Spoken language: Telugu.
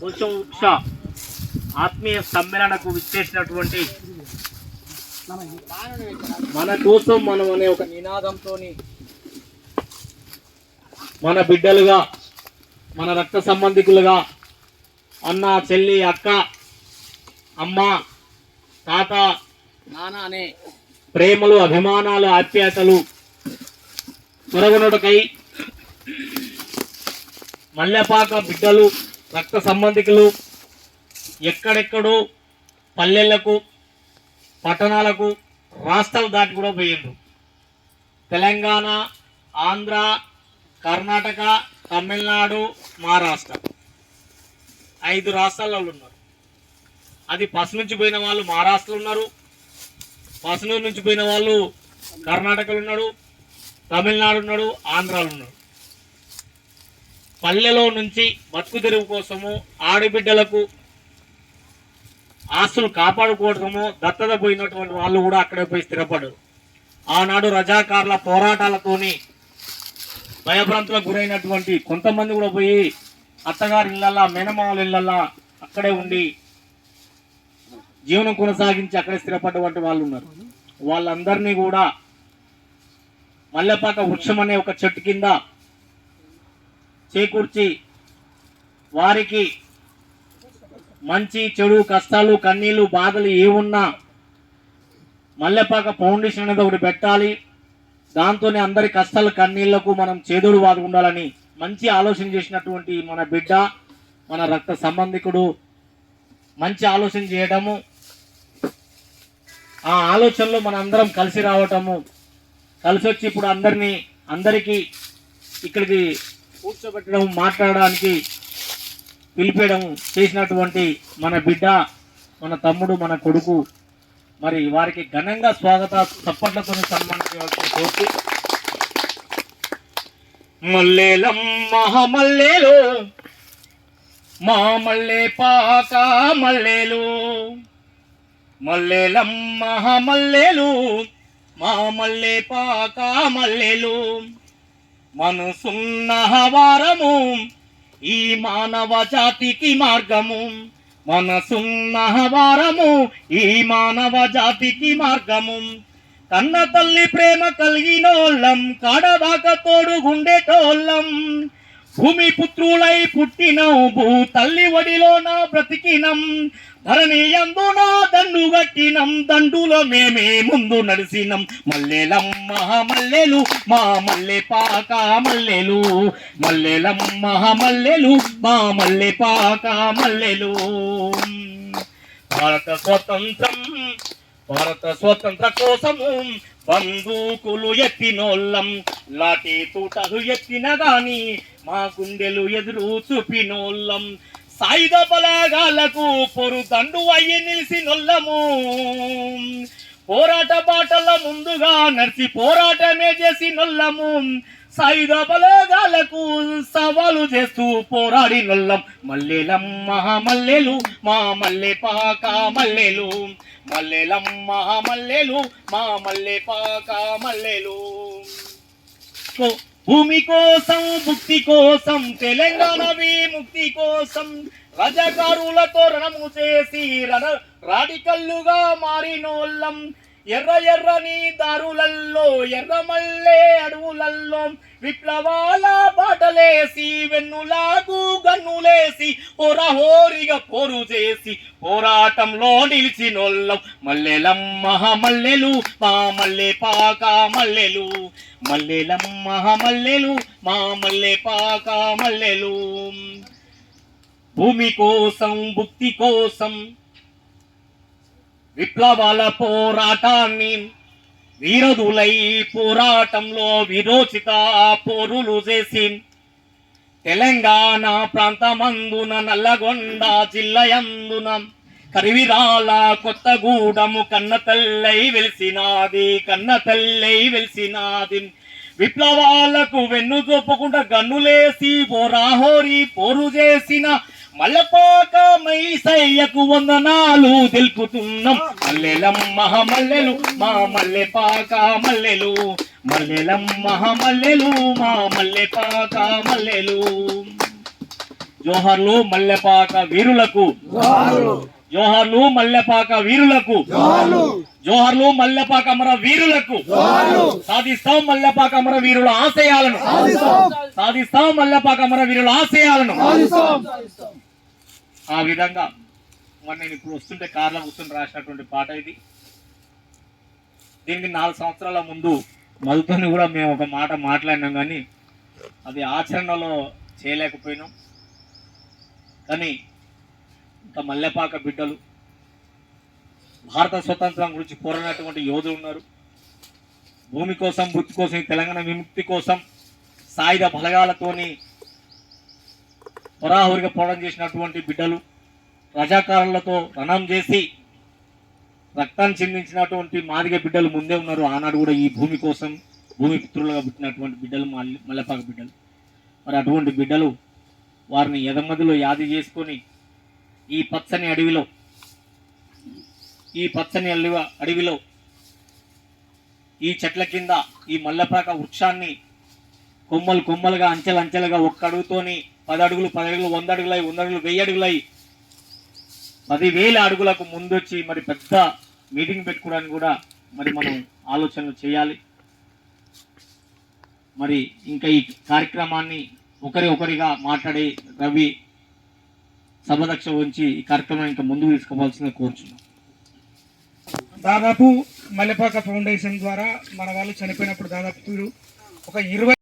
వృక్ష ఆత్మీయ సమ్మేళనకు విచ్చేసినటువంటి మన కోసం మనం అనే ఒక నినాదంతో మన బిడ్డలుగా మన రక్త సంబంధికులుగా అన్న చెల్లి అక్క అమ్మ తాత నాన్న అనే ప్రేమలు అభిమానాలు ఆప్యాయతలు తొలగనుటకై మల్లెపాక బిడ్డలు రక్త సంబంధికులు ఎక్కడెక్కడో పల్లెలకు పట్టణాలకు రాష్ట్రాలు దాటి కూడా పోయిండు తెలంగాణ ఆంధ్ర కర్ణాటక తమిళనాడు మహారాష్ట్ర ఐదు రాష్ట్రాలలో ఉన్నారు. అది పసు నుంచి పోయిన వాళ్ళు మహారాష్ట్రలో ఉన్నారు పసునూరు నుంచి పోయిన వాళ్ళు కర్ణాటకలో ఉన్నాడు తమిళనాడు ఉన్నాడు ఆంధ్రాలో ఉన్నాడు పల్లెలో నుంచి బతుకు తెరువు కోసము ఆడబిడ్డలకు ఆస్తులు కాపాడుకోవడము దత్తత పోయినటువంటి వాళ్ళు కూడా అక్కడే పోయి స్థిరపడరు ఆనాడు రజాకారుల పోరాటాలతోని భయభ్రాంతులకు గురైనటువంటి కొంతమంది కూడా పోయి అత్తగారి ఇళ్ళల్లా మేనమామల ఇళ్ళల్లా అక్కడే ఉండి జీవనం కొనసాగించి అక్కడే స్థిరపడ్డటువంటి వాళ్ళు ఉన్నారు. వాళ్ళందరినీ కూడా మల్లెపాక వృక్షం అనే ఒక చెట్టు కింద చేకూర్చి వారికి మంచి చెడు కష్టాలు కన్నీళ్ళు బాధలు ఏమున్నా మల్లెపాక ఫౌండేషన్ అనేది ఒకటి పెట్టాలి. దాంతోనే అందరి కష్టాలు కన్నీళ్ళకు మనం చేదోడు వాదు ఉండాలని మంచి ఆలోచన చేసినటువంటి మన బిడ్డ మన రక్త సంబంధికుడు మంచి ఆలోచన చేయడము ఆ ఆలోచనలో మన అందరం కలిసి రావటము కలిసి వచ్చి ఇప్పుడు అందరినీ అందరికీ ఇక్కడికి కూర్చోబెట్టడం మాట్లాడడానికి పిలిపేయడం చేసినటువంటి మన బిడ్డ మన తమ్ముడు మన కొడుకు. మరి వారికి ఘనంగా స్వాగత చప్పట్లతో సన్మానించవలసిన కోరుతూ మల్లేలం మహామల్లేలు మా మల్లె పాక మల్లేలు. మల్లేలం మహామల్లేలు మా మల్లె పాక మల్లెలు. మనసున్న వారము ఈ మానవ జాతికి మార్గము. మనసున్న వారము ఈ మానవ జాతికి మార్గము. కన్న తల్లి ప్రేమ కలిగినోళ్ళం కాడదాక తోడుగుండేటోళ్ళం భూమి పుత్రులై పుట్టినం భూ తల్లి ఒడిలోన బ్రతికినం. ధరణి అందున దండు గట్టినం దండులో మేమే ముందు నడిసినం. మల్లెలం మల్లెలు మా మల్లె పాక మల్లెలు. మల్లెలం మల్లెలు మా మల్లె పాక మల్లెలు. భారత స్వతంత్రం భారత స్వతంత్ర కోసము బందూకులు ఎత్తినోళ్ళం. లాఠీ తూటలు ఎత్తిన గాని మా గుండెలు ఎదురు చూపినోళ్ళం. సాయుధ బలాగాలకు పొరు దండు అయ్యి నిలిసినోళ్ళము పోరాట బాటల ముందుగా నడిచి పోరాటమే చేసినోళ్ళము. సాయుధ బలగాలకు సవాలు చేస్తూ పోరాడినోళ్ళం. మల్లెలం మహామల్లెలు మా మల్లె పాక మల్లెలు. మల్లెలం మహామల్లెలు మా మల్లె పాక మల్లెలు. భూమి కోసం ముక్తి కోసం తెలంగాణ విముక్తి కోసం రజకారులతో రణము చేసి రణ రాడికల్లుగా మారినోళ్ళం. ఎర్ర ఎర్రని దారులల్లో ఎర్రమల్లే అడవులల్లో విప్లవాల పాటలేసి వెన్నులాగు గన్నులేసి హోరహోరిగా పోరు చేసి పోరాటంలో నిలిచినోళ్ళం. మల్లెలం మహామల్లెలు మా మల్లె పాక మల్లెలు. మల్లెలం మహామల్లెలు మా మల్లె పాక మల్లెలు. భూమి కోసం భుక్తి కోసం విప్లవాల పోరాటాన్ని వీరదులై పోరాటంలో విరోచిత పోరులు చేసి. తెలంగాణ ప్రాంతమందున నల్లగొండ జిల్లయందున కరివిరాల కొత్తగూడము కన్న తల్లై వెలిసినాది కన్న తల్లై వెలిసినాది. విప్లవాలకు వెన్ను చూపకుండా గన్నులేసి పోరాహోరి పోరు చేసిన మల్లపాక మైసయ్యకు వందనాలు తెలుపుతున్నాం. మల్లెలం మహమల్లెలు మా మల్లె పాక మల్లెలు మల్లెలం మహమల్లెలు మా మల్లె పాక మల్లెలు. జోహర్లు మల్లెపాక వీరులకు. జోహర్లు. మల్లెపాక వీరులకు. జోహర్లు. మల్లెపాక అమర వీరులకు. సాధిస్తాం మల్లెపాక అమర వీరుల ఆశయాలను. సాధిస్తాం. మల్లెపాక అమర వీరుల ఆశయాలను. ఆ విధంగా మరి నేను ఇప్పుడు వస్తుంటే కార్లో కూర్చొని రాసినటువంటి పాట ఇది. దీనికి నాలుగు సంవత్సరాల ముందు మధుతోని కూడా మేము ఒక మాట మాట్లాడినాం కానీ అది ఆచరణలో చేయలేకపోయినాం. కానీ ఇంకా మల్లెపాక బిడ్డలు భారత స్వతంత్రం గురించి పోరాడినటువంటి యోధులు ఉన్నారు. భూమి కోసం బుద్ధి కోసం ఈ తెలంగాణ విముక్తి కోసం సాయుధ బలగాలతోని హోరాహోరిగా పోవడం చేసినటువంటి బిడ్డలు రజాకారులతో రణం చేసి రక్తాన్ని చెందించినటువంటి మాదిగ బిడ్డలు ముందే ఉన్నారు. ఆనాడు కూడా ఈ భూమి కోసం భూమి పుత్రులుగా పుట్టినటువంటి బిడ్డలు మల్లె మల్లెపాక బిడ్డలు. మరి అటువంటి బిడ్డలు వారిని ఎదమదిలో యాది చేసుకొని ఈ పచ్చని అడవిలో ఈ పచ్చని అల్లివ అడవిలో ఈ చెట్ల కింద ఈ మల్లెపాక వృక్షాన్ని కొమ్మలు కొమ్మలుగా అంచెలంచెలుగా ఒక్క అడుగుతోని పది అడుగులు పది అడుగులు వంద అడుగులై వంద అడుగులు వెయ్యి అడుగులై పదివేల అడుగులకు ముందొచ్చి మరి పెద్ద మీటింగ్ పెట్టుకోవడానికి కూడా మరి మనం ఆలోచనలు చేయాలి. మరి ఇంకా ఈ కార్యక్రమాన్ని ఒకరి ఒకరిగా మాట్లాడి రవి సభదక్ష ఉంచి ఈ కార్యక్రమాన్ని ఇంకా ముందుకు తీసుకోవాల్సిందిగా కోరుచున్నాం. దాదాపు మల్లెపాక ఫౌండేషన్ ద్వారా మన వాళ్ళు చనిపోయినప్పుడు దాదాపు ఒక ఇరవై